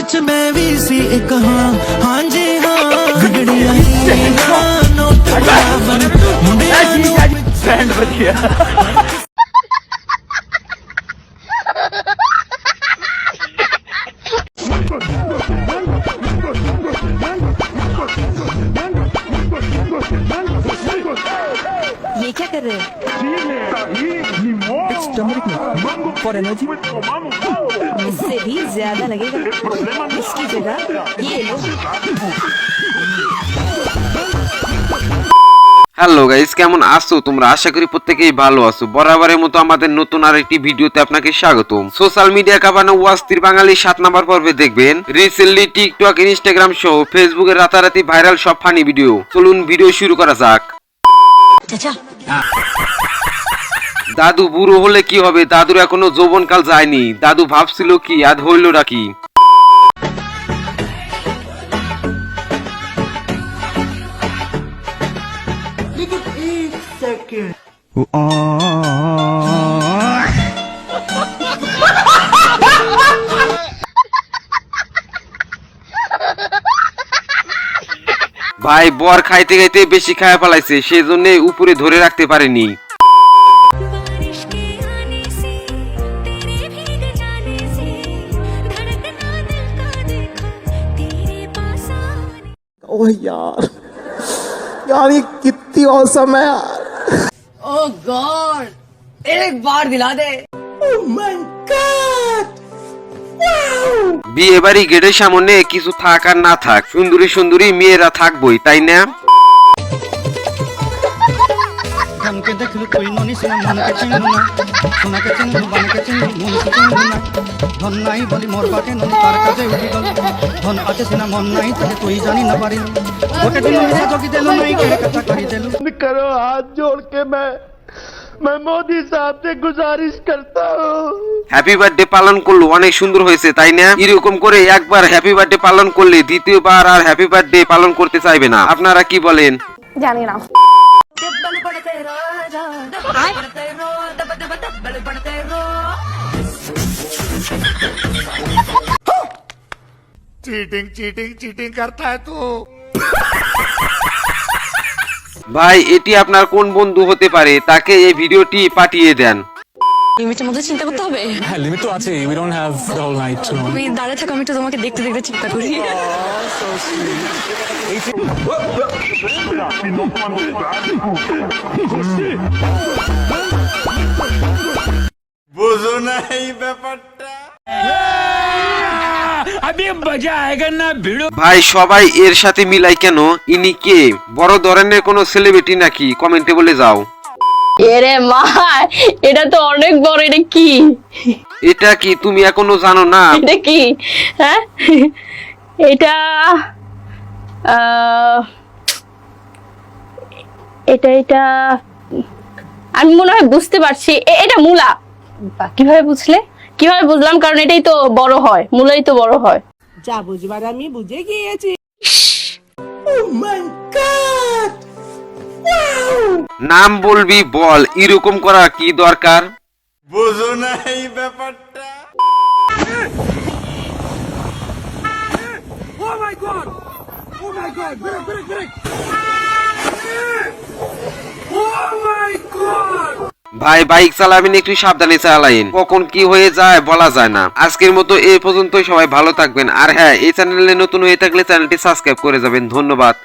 ਵਿੱਚ ਮੈਂ ਵੀ ਸੀ ਇੱਕ ਹਾਂ ਹਾਂਜੀ ਹਾਂ ਵਿਗੜੀਆਂ ਹੀ ਨਾ ਨੋਟ ਬਰਾਬਰ ਮੁੰਡਿਆਂ ਨੂੰ ਬ੍ਰਾਂਡ ਵਧੀਆ ये क्या कर रहे हो फॉर एनर्जी इससे भी ज्यादा लगेगा इसकी जगह ये लो হ্যালো গাইস কেমন আছো তোমরা আশা করি প্রত্যেকেই ভালো আছো বরাবরের মতো আমাদের নতুন আরেকটি ভিডিওতে আপনাকে স্বাগতম সোশ্যাল মিডিয়া কাঁপানো ওয়াস্তির বাঙালি সাত নাম্বার পর্বে দেখবেন রিসেন্টলি টিকটক ইনস্টাগ্রাম সহ ফেসবুকে রাতারাতি ভাইরাল সব ফানি ভিডিও চলুন ভিডিও শুরু করা যাক দাদু বুড়ো হলে কি হবে? দাদুর এখনও যৌবনকাল যায়নি। দাদু ভাবছিল কি আর হইল নাকি ভাই বর খাইতে খাইতে বেশি খায় ফেলাইছে সেজন্য উপরে ধরে রাখতে পারেনি बारिश के आने से तेरे भीग जाने से धड़कना दिल का देखा तेरे पास आने ओह यार यार ये कितनी औसम है यार ओह गॉड एक बार दिला दे বিয়ে বাড়ি গেটের সামনে কিছু থাক আর না থাক সুন্দরী সুন্দরী মেয়েরা থাকবই তাই না? কানকে মোর তার তুই জানি না পারি। হাত मैं मोदी साहब से गुजारिश करता हूँ হ্যাপি বার্থডে পালন করলো অনেক সুন্দর হয়েছে তাই না এরকম করে একবার হ্যাপি বার্থডে পালন করলে দ্বিতীয়বার আর হ্যাপি বার্থডে পালন করতে চাইবে না আপনারা কি বলেন জানি না डब्बल पड़ते राजा पड़ते रो दब दब डब्बल पड़ते रो चीटिंग चीटिंग चीटिंग करता है तू ভাই এটি আপনার কোন বন্ধু হতে পারে? তাকে এই ভিডিওটি পাঠিয়ে দেন। লিমিটের মধ্যে চিন্তা করতে হবে? হ্যাঁ লিমিট তো আছে। We don't have the whole night তুমি দাঁড়িয়ে থাকো আমি তো তোমাকে দেখতে দেখতে চিন্তা করি। ভাই সবাই এর সাথে মিলাই কেন? ইনি কে? বড় ধরনের কোনো সেলিব্রিটি নাকি? কমেন্টে বলে যাও। এরে মা এটা তো অনেক বড় এটা কি? এটা কি তুমি এখনও জানো না? এটা কি? হ্যাঁ? এটা আহ, এটা এটা আমি মনে হয় বুঝতে পারছি। এ- এটা মূলা। কীভাবে বুঝলে? কীভাবে বুঝলাম? কারণ এটাই তো বড় হয় মূলাই তো বড় হয়। যা বুঝবার আমি বুঝে গিয়েছি। নাম বলবি বল এরকম করা কি দরকার? ভাই, বাইক চালাবেন, একটু সাবধানে চালাইন কখন কি হয়ে যায় বলা যায় না। আজকের মতো এই পর্যন্তই, সবাই ভালো থাকবেন। আর হ্যাঁ এই চ্যানেলে নতুন হয়ে থাকলে চ্যানেলটি সাবস্ক্রাইব করে যাবেন। ধন্যবাদ।